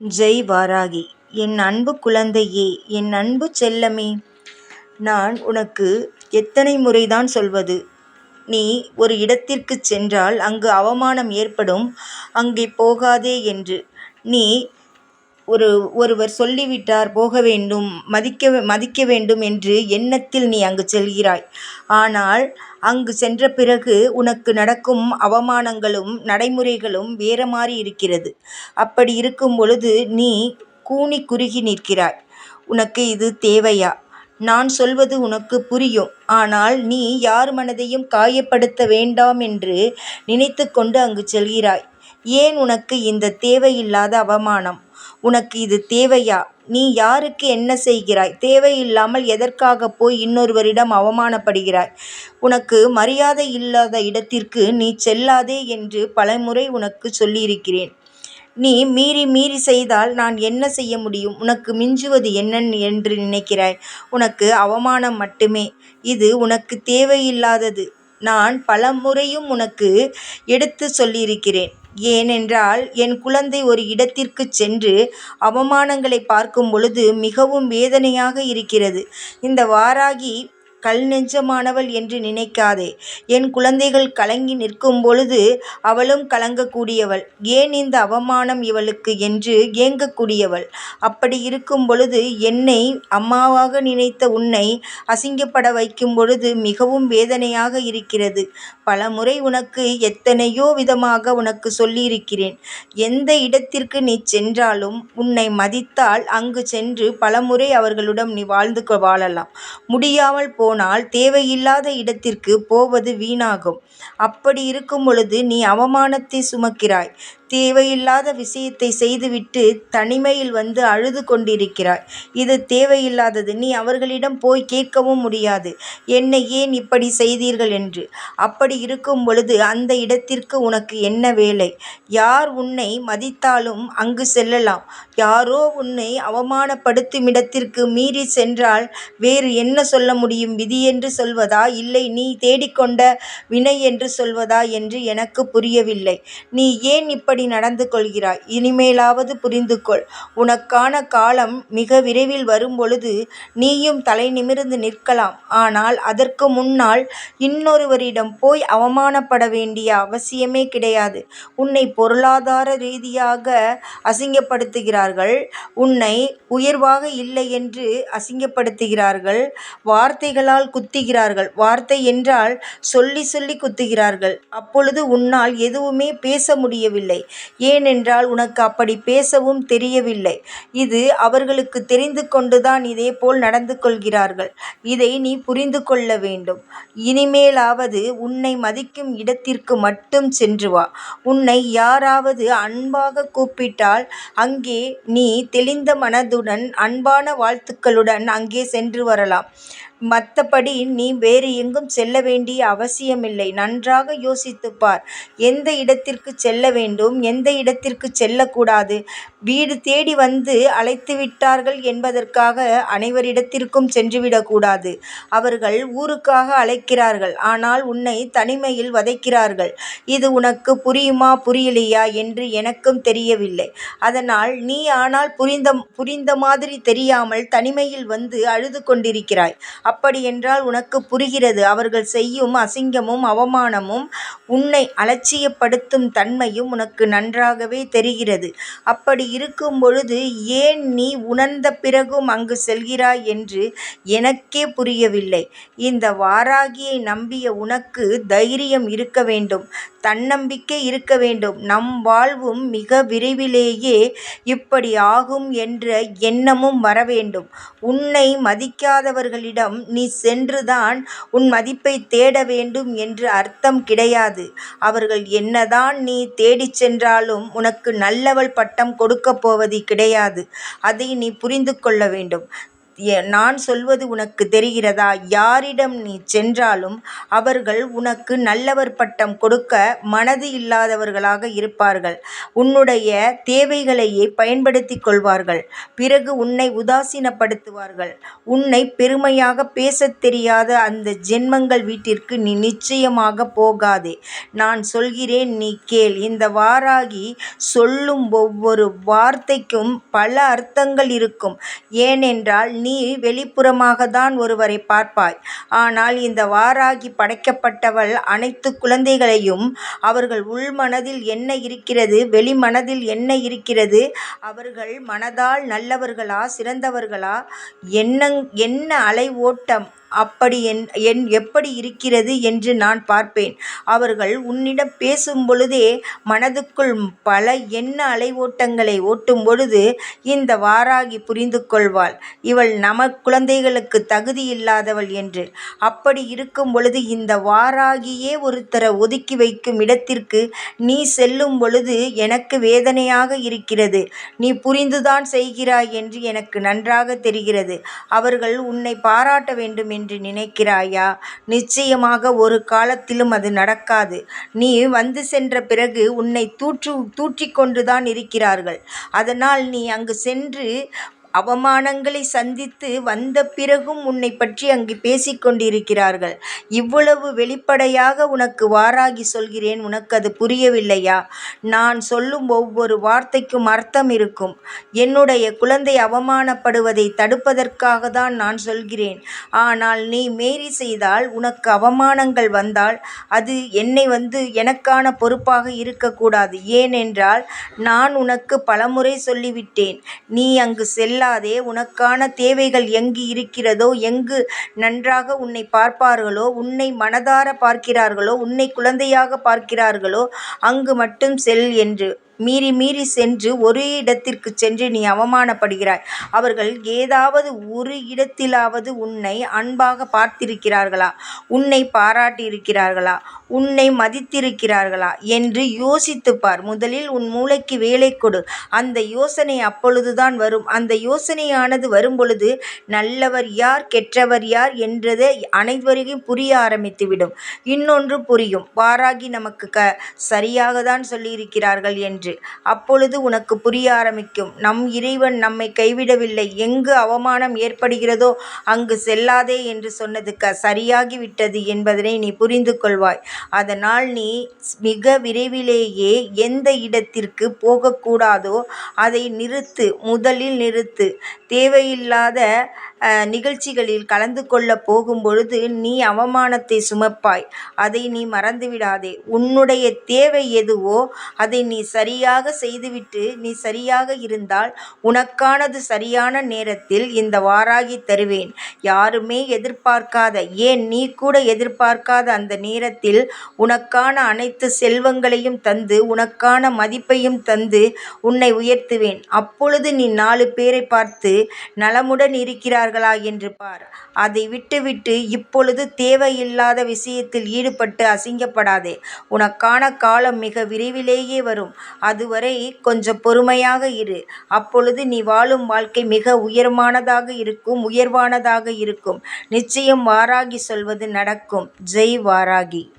ஜெய் வாராகி. என் அன்பு குழந்தையே என் அன்பு செல்லமே. நான் உனக்கு எத்தனை முறைதான் சொல்வது? நீ ஒரு இடத்திற்குச் சென்றால் அங்கு அவமானம் ஏற்படும். அங்கே போகாதே என்று. நீ ஒரு ஒருவர் சொல்லிவிட்டார் போக வேண்டும் மதிக்க மதிக்க வேண்டும் என்று எண்ணத்தில் நீ அங்கு செல்கிறாய். ஆனால் அங்கு சென்ற பிறகு உனக்கு நடக்கும் அவமானங்களும் நடைமுறைகளும் வேற மாதிரி இருக்கிறது. அப்படி இருக்கும் பொழுது நீ கூனி குறுகி நிற்கிறாய். உனக்கு இது தேவையா? நான் சொல்வது உனக்கு புரியும். ஆனால் நீ யார் மனதையும் காயப்படுத்த வேண்டாம் என்று நினைத்து கொண்டு அங்கு செல்கிறாய். ஏன் உனக்கு இந்த தேவையில்லாத அவமானம்? உனக்கு இது தேவையா? நீ யாருக்கு என்ன செய்கிறாய்? தேவையில்லாமல் எதற்காக போய் இன்னொருவரிடம் அவமானப்படுகிறாய்? உனக்கு மரியாதை இல்லாத இடத்திற்கு நீ செல்லாதே என்று பலமுறை உனக்கு சொல்லியிருக்கிறேன். நீ மீறி மீறி செய்தால் நான் என்ன செய்ய முடியும்? உனக்கு மிஞ்சுவது என்ன என்று நினைக்கிறாய். உனக்கு அவமானம் மட்டுமே. இது உனக்கு தேவையில்லாதது. நான் பலமுறையும் உனக்கு எடுத்து சொல்லியிருக்கிறேன். ஏனென்றால் என் குழந்தை ஒரு இடத்திற்கு சென்று அவமானங்களை பார்க்கும் பொழுது மிகவும் வேதனையாக இருக்கிறது. இந்த வாராகி கல் நெஞ்சமானவள் என்று நினைக்காதே. என் குழந்தைகள் கலங்கி நிற்கும் பொழுது அவளும் கலங்கக்கூடியவள். ஏன் இந்த அவமானம் இவளுக்கு என்று ஏங்கக்கூடியவள். அப்படி இருக்கும் பொழுது என்னை அம்மாவாக நினைத்த உன்னை அசிங்கப்பட வைக்கும் பொழுது மிகவும் வேதனையாக இருக்கிறது. பல முறை உனக்கு எத்தனையோ விதமாக உனக்கு சொல்லியிருக்கிறேன். எந்த இடத்திற்கு நீ சென்றாலும் உன்னை மதித்தால் அங்கு சென்று பலமுறை அவர்களுடன் நீ வாழ்ந்து வாழலாம். முடியாமல் போ போனால் தேவையில்லாத இடத்திற்கு போவது வீணாகும். அப்படி இருக்கும் பொழுது நீ அவமானத்தை சுமக்கிறாய். தேவையில்லாத விஷயத்தை செய்துவிட்டு தனிமையில் வந்து அழுது கொண்டிருக்கிறாய். இது தேவையில்லாதது. நீ அவர்களிடம் போய் கேட்கவும் முடியாது. என்னை ஏன் இப்படி செய்தீர்கள் என்று. அப்படி இருக்கும் பொழுது அந்த இடத்திற்கு உனக்கு என்ன வேலை? யார் உன்னை மதித்தாலும் அங்கு செல்லலாம். யாரோ உன்னை அவமானப்படுத்தும் இடத்திற்கு மீறி சென்றால் வேறு என்ன சொல்ல முடியும்? விதி என்று சொல்வதா? இல்லை நீ தேடிக்கொண்ட வினை என்று சொல்வதா என்று எனக்கு புரியவில்லை. நீ ஏன் இப்படி இப்படி நடந்து கொள்கிறாய்? இனிமேலாவது புரிந்து கொள் உனக்கான காலம் மிக விரைவில் வரும்பொழுது நீயும் தலை நிமிர்ந்து நிற்கலாம். ஆனால் அதற்கு முன்னால் இன்னொருவரிடம் போய் அவமானப்பட வேண்டிய அவசியமே கிடையாது. உன்னை பொருளாதார ரீதியாக அசிங்கப்படுத்துகிறார்கள். உன்னை உயர்வாக இல்லை என்று அசிங்கப்படுத்துகிறார்கள். வார்த்தைகளால் குத்துகிறார்கள். வார்த்தை என்றால் சொல்லி சொல்லி குத்துகிறார்கள். அப்பொழுது உன்னால் எதுவுமே பேச முடியவில்லை. ஏனென்றால் உனக்கு அப்படி பேசவும் தெரியவில்லை. இது அவர்களுக்கு தெரிந்து கொண்டுதான் இதேபோல் நடந்து கொள்கிறார்கள். இதை நீ புரிந்து கொள்ள வேண்டும். இனிமேலாவது உன்னை மதிக்கும் இடத்திற்கு மட்டும் சென்று வா. உன்னை யாராவது அன்பாக கூப்பிட்டால் அங்கே நீ தெளிந்த மனதுடன் அன்பான வாழ்த்துக்களுடன் அங்கே சென்று வரலாம். மற்றபடி நீ வேறு எங்கும் செல்ல வேண்டிய அவசியமில்லை. நன்றாக யோசித்துப் பார் எந்த இடத்திற்கு செல்ல வேண்டும்? எந்த இடத்திற்கு செல்லக்கூடாது? வீடு தேடி வந்து அழைத்து விட்டார்கள் என்பதற்காக அனைவரிடத்திற்கும் சென்றுவிடக்கூடாது. அவர்கள் ஊருக்காக அழைக்கிறார்கள். ஆனால் உன்னை தனிமையில் வதைக்கிறார்கள். இது உனக்கு புரியுமா? புரியலையா? என்று எனக்கும் தெரியவில்லை. அதனால் நீ ஆனால் புரிந்த புரிந்த மாதிரி தெரியாமல் தனிமையில் வந்து அழுது கொண்டிருக்கிறாய். அப்படியென்றால் உனக்கு புரிகிறது. அவர்கள் செய்யும் அசிங்கமும் அவமானமும் உன்னை அலட்சியப்படுத்தும் தன்மையும் உனக்கு நன்றாகவே தெரிகிறது. அப்படி இருக்கும் பொழுது ஏன் நீ உணர்ந்த பிறகும் அங்கு செல்கிறாய் என்று எனக்கே புரியவில்லை. இந்த வாராகியை நம்பிய உனக்கு தைரியம் இருக்க வேண்டும். தன்னம்பிக்கை இருக்க வேண்டும். நம் வாழ்வும் மிக விரைவிலேயே இப்படி ஆகும் என்ற எண்ணமும் வர வேண்டும். உன்னை மதிக்காதவர்களிடம் நீ சென்றுதான் உன் மதிப்பை தேட வேண்டும் என்று அர்த்தம் கிடையாது. அவர்கள் என்னதான் நீ தேடிச் சென்றாலும் உனக்கு நல்லவள் பட்டம் கொடுக்கப் போவது கிடையாது. அதை நீ புரிந்து கொள்ள வேண்டும். நான் சொல்வது உனக்கு தெரிகிறதா? யாரிடம் நீ சென்றாலும் அவர்கள் உனக்கு நல்லவர் பட்டம் கொடுக்க மனது இல்லாதவர்களாக இருப்பார்கள். உன்னுடைய தேவைகளையே பயன்படுத்திக் கொள்வார்கள். பிறகு உன்னை உதாசீனப்படுத்துவார்கள். உன்னை பெருமையாக பேசத் தெரியாத அந்த ஜென்மங்கள் வீட்டிற்கு நீ நிச்சயமாகப் போகாதே. நான் சொல்கிறேன் நீ கேள். இந்த வாராகி சொல்லும் ஒவ்வொரு வார்த்தைக்கும் பல அர்த்தங்கள் இருக்கும். ஏனென்றால் நீ நீ வெளிப்புறமாகத்தான் ஒருவரை பார்ப்பாய். ஆனால் இந்த வாராகி படைக்கப்பட்டவள் அனைத்து குழந்தைகளையும் அவர்கள் உள்மனதில் என்ன இருக்கிறது வெளிமனதில் என்ன இருக்கிறது அவர்கள் மனதால் நல்லவர்களா சிறந்தவர்களா என்ன அலை ஓட்டம் அப்படி என் என் எப்படி இருக்கிறது என்று நான் பார்ப்பேன். அவர்கள் உன்னிடம் பேசும் பொழுதே மனதுக்குள் பல எண்ண அலை ஓட்டங்களை ஓட்டும் பொழுது இந்த வாராகி புரிந்து கொள்வாள் இவள் நம குழந்தைகளுக்கு தகுதி தகுதியில்லாதவள் என்று. அப்படி இருக்கும் பொழுது இந்த வாராகியே ஒருத்தரை ஒதுக்கி வைக்கும் இடத்திற்கு நீ செல்லும் பொழுது எனக்கு வேதனையாக இருக்கிறது. நீ புரிந்துதான் செய்கிறாய் என்று எனக்கு நன்றாகத் தெரிகிறது. அவர்கள் உன்னை பாராட்ட வேண்டும் என்று நினைக்கிறாயா? நிச்சயமாக ஒரு காலத்திலும் அது நடக்காது. நீ வந்து சென்ற பிறகு உன்னை தூற்றி கொண்டுதான் இருக்கிறார்கள். அதனால் நீ அங்கு சென்று அவமானங்களை சந்தித்து வந்த பிறகும் உன்னைப் பற்றி அங்கு பேசிக்கொண்டிருக்கிறார்கள் இவ்வளவு வெளிப்படையாக உனக்கு வாராகி சொல்கிறேன் உனக்கு அது புரியவில்லையா? நான் சொல்லும் ஒவ்வொரு வார்த்தைக்கும் அர்த்தம் இருக்கும். என்னுடைய குழந்தை அவமானப்படுவதை தடுப்பதற்காக தான் நான் சொல்கிறேன். ஆனால் நீ மேரி செய்தால் உனக்கு அவமானங்கள் வந்தால் அது என்னை வந்து எனக்கான பொறுப்பாக இருக்கக்கூடாது. ஏனென்றால் நான் உனக்கு பலமுறை சொல்லிவிட்டேன். நீ அங்கு செல்லாதே. உனக்கான தேவைகள் எங்கு இருக்கிறதோ எங்கு நன்றாக உன்னை பார்ப்பார்களோ உன்னை மனதார பார்க்கிறார்களோ உன்னை குழந்தையாக பார்க்கிறார்களோ அங்கு மட்டும் செல் என்று. மீறி மீறி சென்று ஒரு இடத்திற்குச் சென்று நீ அவமானப்படுகிறாய். அவர்கள் ஏதாவது ஒரு இடத்திலாவது உன்னை அன்பாக பார்த்திருக்கிறார்களா? உன்னை பாராட்டியிருக்கிறார்களா? உன்னை மதித்திருக்கிறார்களா? என்று யோசித்துப் பார். முதலில் உன் மூளைக்கு வேலை கொடு. அந்த யோசனை அப்பொழுதுதான் வரும். அந்த யோசனையானது வரும்பொழுது நல்லவர் யார் கெற்றவர் யார் என்றது அனைவரையும் புரிய ஆரம்பித்துவிடும். இன்னொன்று புரியும். பாராகி நமக்கு க சரியாக சரியாகத்தான் சொல்லியிருக்கிறார்கள் என்று. அப்பொழுது உனக்கு புரிய ஆரம்பிக்கும். நம் இறைவன் நம்மை கைவிடவில்லை. எங்கு அவமானம் ஏற்படுகிறதோ அங்கு செல்லாதே என்று சொன்னது க சரியாகிவிட்டது என்பதனை நீ புரிந்து கொள்வாய். அதனால் நீ மிக விரைவிலேயே எந்த இடத்திற்கு போகக்கூடாதோ அதை நிறுத்து. முதலில் நிறுத்து. தேவையில்லாத நிகழ்ச்சிகளில் கலந்து கொள்ளப் போகும்பொழுது நீ அவமானத்தை சுமப்பாய். அதை நீ மறந்துவிடாதே. உன்னுடைய தேவை எதுவோ அதை நீ சரி சரியாக செய்துவிட்டு நீ சரியாக இருந்தால் உனக்கானது சரியான நேரத்தில் இந்த வாராகி தருவேன். யாருமே எதிர்பார்க்காத ஏன் நீ கூட எதிர்பார்க்காத அந்த நேரத்தில் உனக்கான அனைத்து செல்வங்களையும் தந்து உனக்கான மதிப்பையும் தந்து உன்னை உயர்த்துவேன். அப்பொழுது நீ நாலு பேரை பார்த்து நலமுடன் இருக்கிறார்களா என்று பார். அதை விட்டுவிட்டு இப்பொழுது தேவையில்லாத விஷயத்தில் ஈடுபட்டு அசிங்கப்படாதே. உனக்கான காலம் மிக விரைவிலேயே வரும். அதுவரை கொஞ்சம் பொறுமையாக இரு. அப்பொழுது நீ வாழும் வாழ்க்கை மிக உயரமானதாக இருக்கும் உயர்வானதாக இருக்கும். நிச்சயம் வாராகி சொல்வது நடக்கும். ஜெய் வாராகி.